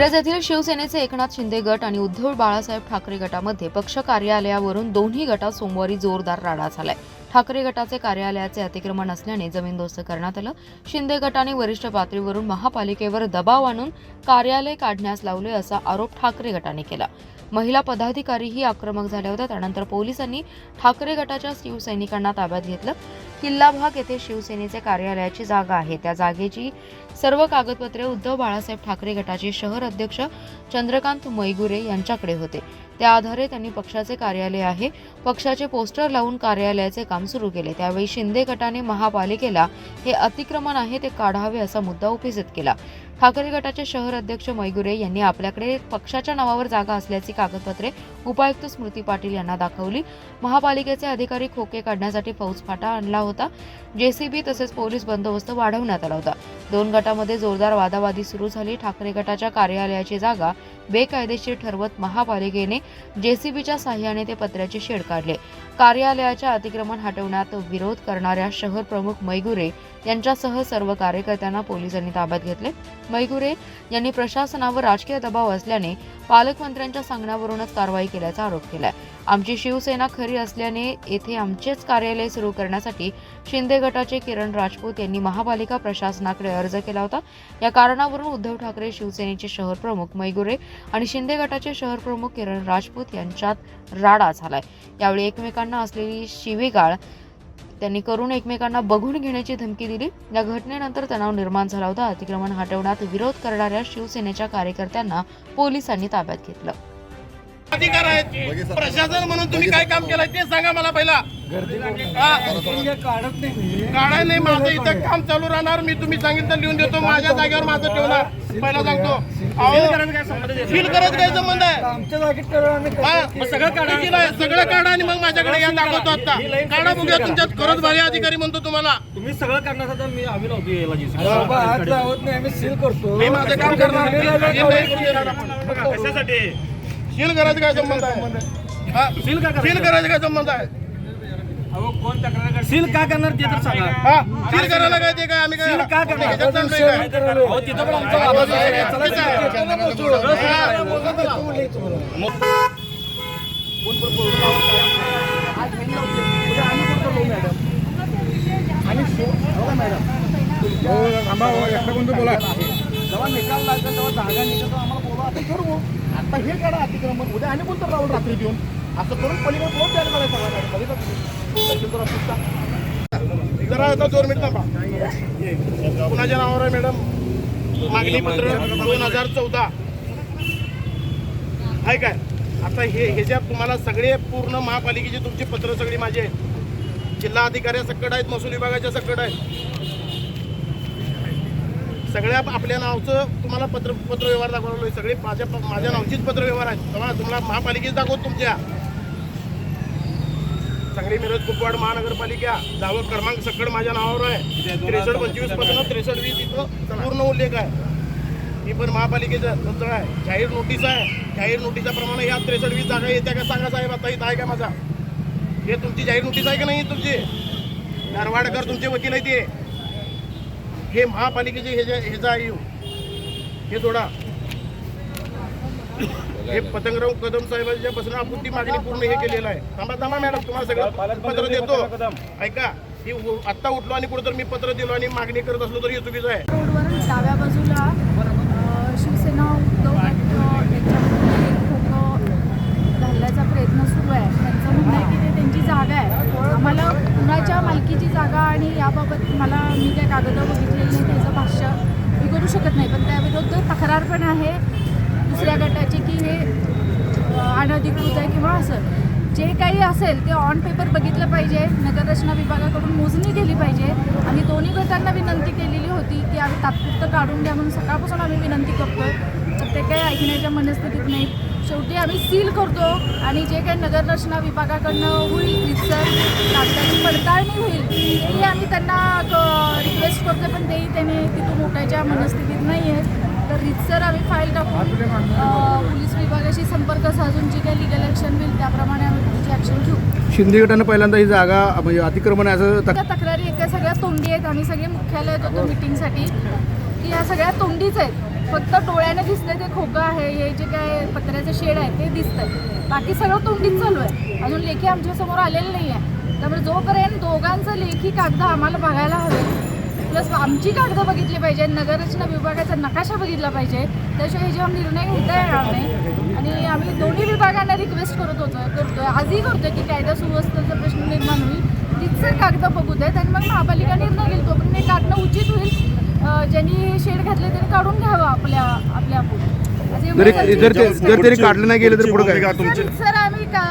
मिरज येथील शिवसेनेचे एकनाथ शिंदे गट आणि उद्धव बाळासाहेब ठाकरे गटामध्ये पक्ष कार्यालयावरून दोन्ही गटात सोमवारी जोरदार राडा झालाय. ठाकरे गटाचे कार्यालयाचे अतिक्रमण असल्याने जमीनदोस्त करण्यात आलं. शिंदे गटाने वरिष्ठ पातळीवरून महापालिकेवर दबाव आणून कार्यालय काढण्यास लावले असा आरोप ठाकरे गटाने केला. महिला पदाधिकारीही आक्रमक झाल्या होत्या त्यानंतर पोलिसांनी ठाकरे गटाच्या शिवसैनिकांना ताब्यात घेतलं. किल्ला भाग येथे शिवसेनेचे कार्यालयाची जागा आहे. त्या जागेची सर्व कागदपत्रे उद्धव बाळासाहेब ठाकरे गटाचे शहर अध्यक्ष चंद्रकांत मैगुरे यांच्याकडे होते. त्या आधारे त्यांनी पक्षाचे कार्यालय आहे. पक्षाचे पोस्टर लावून कार्यालयाचे काम सुरू केले. त्यावेळी शिंदे गटाने महापालिकेला हे अतिक्रमण आहे ते काढावे असा मुद्दा उपस्थित केला. ठाकरे गटाचे शहर अध्यक्ष मैगुरे यांनी आपल्याकडे पक्षाच्या नावावर जागा असल्याची कागदपत्रे उपायुक्त स्मृती पाटील यांना दाखवली. महापालिकेचे अधिकारी खोके काढण्यासाठी फौज फाटा आणला होता. जेसीबी तसेच पोलीस बंदोबस्त वाढवण्यात आला होता. दोन गटामध्ये जोरदार वादावादी सुरू झाली. ठाकरे गटाच्या कार्यालयाची जागा बेकायदेशीर ठरवत महापालिकेने जेसीबीच्या साह्याने ते पत्र्याचे शेड काढले. कार्यालयाच्या अतिक्रमण हटवण्यात विरोध करणाऱ्या शहर प्रमुख मैगुरे यांच्यासह सर्व कार्यकर्त्यांना पोलिसांनी ताब्यात घेतले. मैगुरे यांनी प्रशासनावर राजकीय दबाव असल्याने पालकमंत्र्यांच्या सांगण्यावरूनच कारवाई केल्याचा आरोप केलाय. आमची शिवसेना खरी असल्याने येथे आमचेच कार्यालय सुरू करण्यासाठी शिंदे गटाचे किरण राजपूत यांनी महापालिका प्रशासनाकडे अर्ज केला होता. या कारणावरून उद्धव ठाकरे शिवसेनेचे शहर प्रमुख मैगुरे आणि शिंदे गटाचे शहर प्रमुख किरण राजपूत यांच्यात राडा झालाय. यावेळी एकमेकांना असलेली शिवीगाळ त्यांनी करून एकमेकांना बघून घेण्याची धमकी दिली. या घटनेनंतर तणाव निर्माण झाला होता. अतिक्रमण हटवण्यात विरोध करणाऱ्या शिवसेनेच्या कार्यकर्त्यांना पोलिसांनी ताब्यात घेतलं. अधिकार आहेत. प्रशासन म्हणून तुम्ही काय काम केलं ते सांगा मला पहिला. हा. काढाय नाही माझं इथं काम चालू राहणार. मी तुम्ही सांगितलं लिहून देतो. माझ्या जागेवर माझं ठेवणार. पहिला सांगतो. फील करत काय संबंध आहे? सगळं काढा. सगळं काढा आणि मग माझ्याकडे या दाखवतो आता. काढा बघूया तुमच्यात. खरंच भारी अधिकारी म्हणतो तुम्हाला. तुम्ही सगळं करण्यासाठी मी आम्ही नव्हतो आम्ही सील करतो. मी माझं काम करणार सील करायचं काय संबंध आहे? सील सील करायचं काय संबंध आहे? सील का करणार ते तर सांगा हा सील करायला काय ते काय आम्ही काय सील का करणार? ह्याच्यात चाललंय काय? अहो तिथं पण आमचा आवाज आहे. चला तिथं. जेव्हा निकाल लागेल तेव्हा जागा निघेल तेव्हा आम्हाला बोलवा आता हे काढा अतिक्रमण उद्या आणि बोलतो राहुल रात्री देऊन असं करून पलीकडे फोन द्यायला मला सगळ्या बघितलं जरा आता दोन मिनिट थांबा कुणाच्या नावावर आहे मॅडम? मागणी पत्र दोन हजार चौदा. आहे काय? आता हे ह्याच्यात तुम्हाला सगळे पूर्ण महापालिकेचे तुमची पत्र सगळी माझी आहेत. जिल्हा अधिकाऱ्या सकट आहेत महसूल विभागाच्या सकट आहेत. सगळ्या आपल्या नावचं तुम्हाला पत्र पत्र व्यवहार आहे सगळे माझ्या माझ्या नावचीच पत्र व्यवहार आहेत. तुम्हाला तुम्हाला महापालिकेच दाखवत तुमच्या. सांगली मिरज कुपवाड महानगरपालिका जावं क्रमांक सकड माझ्या नावावर आहे. त्रेसष्ट पंचवीसपासून त्रेसष्ट वीस इथं पूर्ण उल्लेख आहे. ही पण महापालिकेचं तुमचं आहे. जाहीर नोटीस आहे. जाहीर नोटीसाप्रमाणे या त्रेसष्ट वीस जागा येत्या का सांगा साहेब आता इथं आहे का माझा? हे तुमची जाहीर नोटीस आहे का नाही तुमची? नरवाडकर तुमचे वकील आहे ते. हे महापालिकेचे हे जे ह्याचं आहे ह्यो. हे सोडा हे पतंगराव कदम साहेबांच्या पासून आपण ती मागणी पूर्ण हे केलेलं आहे. थांबा थांबा मॅडम तुम्हाला सगळं पत्र देतो. ऐका ही उ- आत्ता उठलो आणि कुठं तर मी पत्र दिलो आणि मागणी करत असलो तर हे चुकीचं आहे. रोडवर डाव्या बाजूला शिवसेना उद्धव घालण्याचा प्रयत्न सुरू आहे. त्यांचं म्हणणं आहे की ते त्यांची जागा आहे. आम्हाला कुणाच्या मालकीची जागा आणि याबाबत मला मी काय कागदं बघितलेली नाही त्याचं भाष्य मी करू शकत नाही. पण त्याविरुद्ध तक्रार पण आहे. दुसऱ्या गटाची की हे अनधिकृत आहे किंवा असं. जे काही असेल ते ऑन पेपर बघितलं पाहिजे. नगररचना विभागाकडून मोजणी केली पाहिजे. आणि दोन्ही गटांना विनंती केलेली होती की आम्ही तात्पुरतं काढून द्या म्हणून सकाळपासून आम्ही विनंती करतो तर ते काही ऐकण्याच्या मनस्थितीत नाही. शेवटी आम्ही सील करतो आणि जे काही नगररचना विभागाकडनं होईल रितसर कागदाची पडताळणी होईल तेही आम्ही त्यांना रिक्वेस्ट करतो पण तेही त्यांनी तिथून उठायच्या मनस्थितीत नाही आहेत तर रितसर आम्ही फाईल टाकून पोलीस विभागाशी संपर्क साधून जी काही लिगल ॲक्शन होईल त्याप्रमाणे आम्ही पुढची ॲक्शन घेऊ. शिंदे गटानं पहिल्यांदा ही जागा म्हणजे अतिक्रमण आहे असं त्या तक्रारी एका सगळ्या तोंडी आहेत. आम्ही सगळे मुख्यालयात होतो मिटिंगसाठी की ह्या सगळ्या तोंडीच आहेत. फक्त डोळ्याने दिसतंय ते खोकं आहे हे जे काय पत्र्याचे शेड आहे ते दिसतंय. बाकी सगळं तोंडीच चालू आहे. अजून लेखी आमच्यासमोर आलेलं नाही आहे त्यामुळे जोपर्यंत दोघांचं लेखी कागद आम्हाला बघायला हवे प्लस आमची कागदं बघितली पाहिजे नगररचना विभागाचा नकाशा बघितला पाहिजे त्याशिवाय ह्याच्यावर निर्णय घेता येणार नाही आणि आम्ही दोन्ही विभागांना रिक्वेस्ट करत होतो करतोय आजही करतोय की कायदा सुव्यवस्थेचा प्रश्न निर्माण होईल. तिथचे कागद बघू देत आणि मग महापालिका निर्णय घेईल तोपर्यंत हे काढणं उचित होईल. ज्यांनी शेड घातले त्यांनी काढून घ्यावं आपल्या आपल्या जरी तरी काढलं नाही गेलं तर पुढे काय? सर सर, आम्ही का